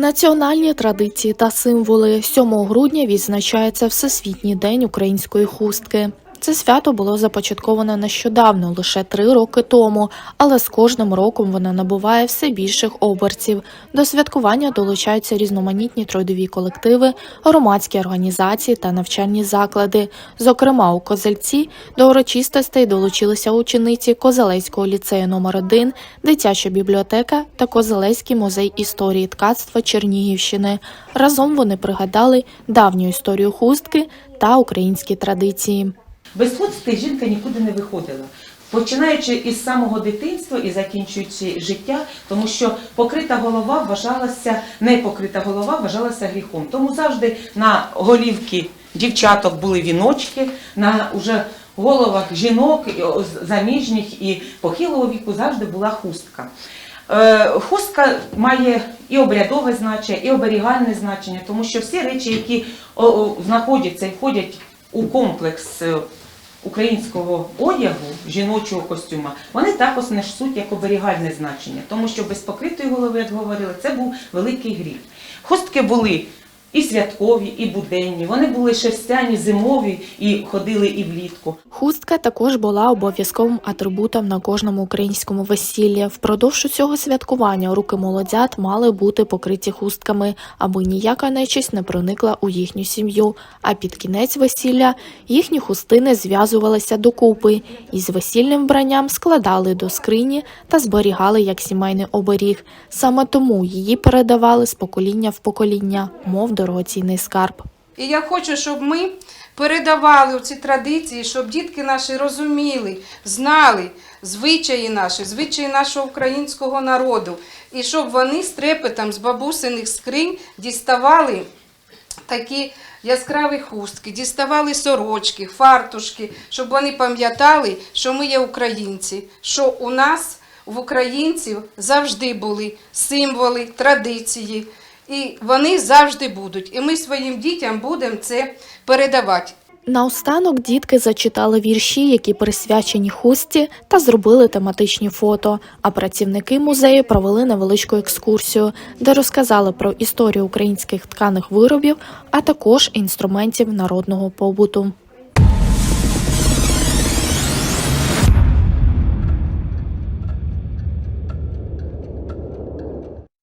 Національні традиції та символи 7 грудня відзначається Всесвітній день української хустки. Це свято було започатковане нещодавно, лише три роки тому, але з кожним роком вона набуває все більших оберців. До святкування долучаються різноманітні трудові колективи, громадські організації та навчальні заклади. Зокрема, у Козельці до урочистостей долучилися учениці Козелецького ліцею номер 1 дитяча бібліотека та Козелецький музей історії ткацтва Чернігівщини. Разом вони пригадали давню історію хустки та українські традиції. Без хустки жінка нікуди не виходила. Починаючи із самого дитинства і закінчуючи життя, тому що покрита голова вважалася, не покрита голова вважалася гріхом. Тому завжди на голівки дівчаток були віночки, на уже головах жінок заміжніх і похилого віку завжди була хустка. Е, Хустка має і обрядове значення, і оберігальне значення, тому що всі речі, які знаходяться і входять у комплекс е, українського одягу, жіночого костюма, вони також несуть як оберігальне значення, тому що без покритої голови, як говорили, це був великий гріх. Хустки були і святкові, і буденні, вони були шерстяні, зимові і ходили і влітку. Хустка також була обов'язковим атрибутом на кожному українському весіллі. Впродовж усього святкування руки молодят мали бути покриті хустками, аби ніяка нечисть не проникла у їхню сім'ю. А під кінець весілля їхні хустини зв'язувалися докупи і з весільним вбранням складали до скрині та зберігали як сімейний оберіг. Саме тому її передавали з покоління в покоління, мов дорогоцінний скарб. І я хочу, щоб ми передавали ці традиції, щоб дітки наші розуміли, знали звичаї наші, звичаї нашого українського народу, і щоб вони з трепетом з бабусиних скринь діставали такі яскраві хустки, діставали сорочки, фартушки, щоб вони пам'ятали, що ми є українці, що у нас в українців завжди були символи, традиції. І вони завжди будуть. І ми своїм дітям будемо це передавати. Наостанок дітки зачитали вірші, які присвячені хустці, та зробили тематичні фото. А працівники музею провели невеличку екскурсію, де розказали про історію українських тканих виробів, а також інструментів народного побуту.